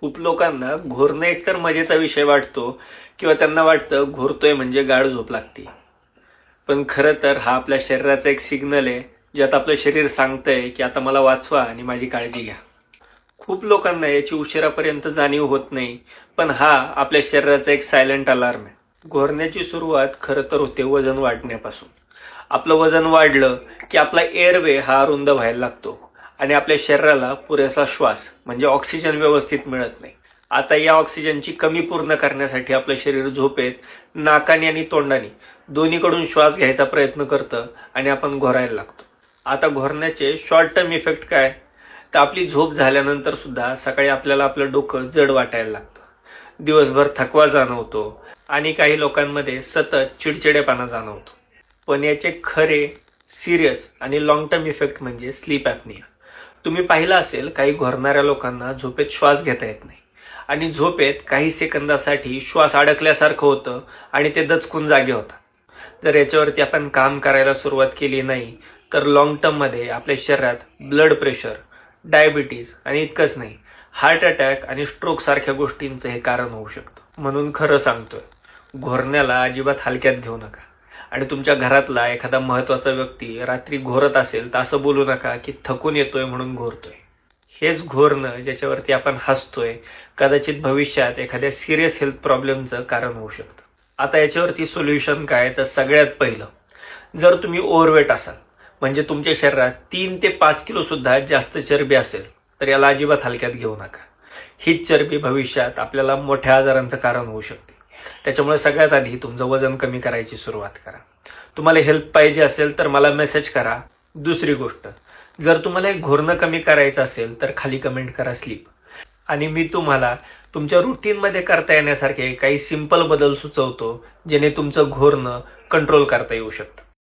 खूप लोकांना घोरणं एकतर मजेचा विषय वाटतो किंवा त्यांना वाटतं घोरतोय म्हणजे गाढ झोप लागते. पण खरं तर हा आपल्या शरीराचा एक सिग्नल आहे ज्यात आपलं शरीर सांगतंय की आता मला वाचवा आणि माझी काळजी घ्या. खूप लोकांना याची उशिरापर्यंत जाणीव होत नाही पण हा आपल्या शरीराचा एक सायलेंट अलार्म आहे. घोरण्याची सुरुवात खरं तर होते वजन वाढण्यापासून. आपलं वजन वाढलं की आपला एअरवे हा अरुंद व्हायला लागतो. आणि आपल्या शरीराला पुरेसा श्वास म्हणजे ऑक्सिजन व्यवस्थित मिळत नाही. आता या ऑक्सिजनची कमी पूर्ण करण्यासाठी आपलं शरीर झोपेत नाकाने आणि तोंडाने दोन्हीकडून श्वास घ्यायचा प्रयत्न करतं आणि आपण घोरायला लागतो. आता घोरण्याचे शॉर्ट टर्म इफेक्ट काय? तर आपली झोप झाल्यानंतर सुद्धा सकाळी आपल्याला आपलं डोकं जड वाटायला लागतं. दिवसभर थकवा जाणवतो आणि काही लोकांमध्ये सतत चिडचिडेपणा जाणवतो. पण याचे खरे सिरियस आणि लॉंग टर्म इफेक्ट म्हणजे स्लीप ॲपनिया तुम्ही पाहिलं असेल काही घोरणाऱ्या लोकांना झोपेत श्वास घेता येत नाही. आणि झोपेत काही सेकंदासाठी श्वास अडकल्यासारखं होतं आणि ते दचकून जागे होतात. जर याच्यावरती आपण काम करायला सुरुवात केली नाही तर लॉंग टर्ममध्ये आपल्या शरीरात ब्लड प्रेशर डायबिटीज आणि इतकंच नाही हार्ट अटॅक आणि स्ट्रोक सारख्या गोष्टींचं हे कारण होऊ शकतं. म्हणून खरं सांगतोय घोरण्याला अजिबात हलक्यात घेऊ नका. आणि तुमच्या घरातला एखादा महत्त्वाचा व्यक्ती रात्री घोरत असेल तर असं बोलू नका की थकून येतोय म्हणून घोरतोय. हेच घोरणं ज्याच्यावरती आपण हसतोय कदाचित भविष्यात एखाद्या सिरियस हेल्थ प्रॉब्लेमचं कारण होऊ शकतं. आता याच्यावरती सोल्युशन काय तर सगळ्यात पहिलं जर तुम्ही ओव्हरवेट असाल म्हणजे तुमच्या शरीरात तीन ते पाच किलो सुद्धा जास्त चरबी असेल तर याला अजिबात हलक्यात घेऊ नका. हीच चरबी भविष्यात आपल्याला मोठ्या आजारांचं कारण होऊ शकते. त्याच्यामुळे सगळ्यात आधी तुमचं वजन कमी करायची सुरुवात करा. तुम्हाला हेल्प पाहिजे असेल तर मला मेसेज करा. दुसरी गोष्ट जर तुम्हाला एक घोरणं कमी करायचं असेल तर खाली कमेंट करा स्लीप आणि मी तुम्हाला तुमच्या रुटीनमध्ये करता येण्यासारखे काही सिंपल बदल सुचवतो जेणे तुमचं घोरणं कंट्रोल करता येऊ शकतं.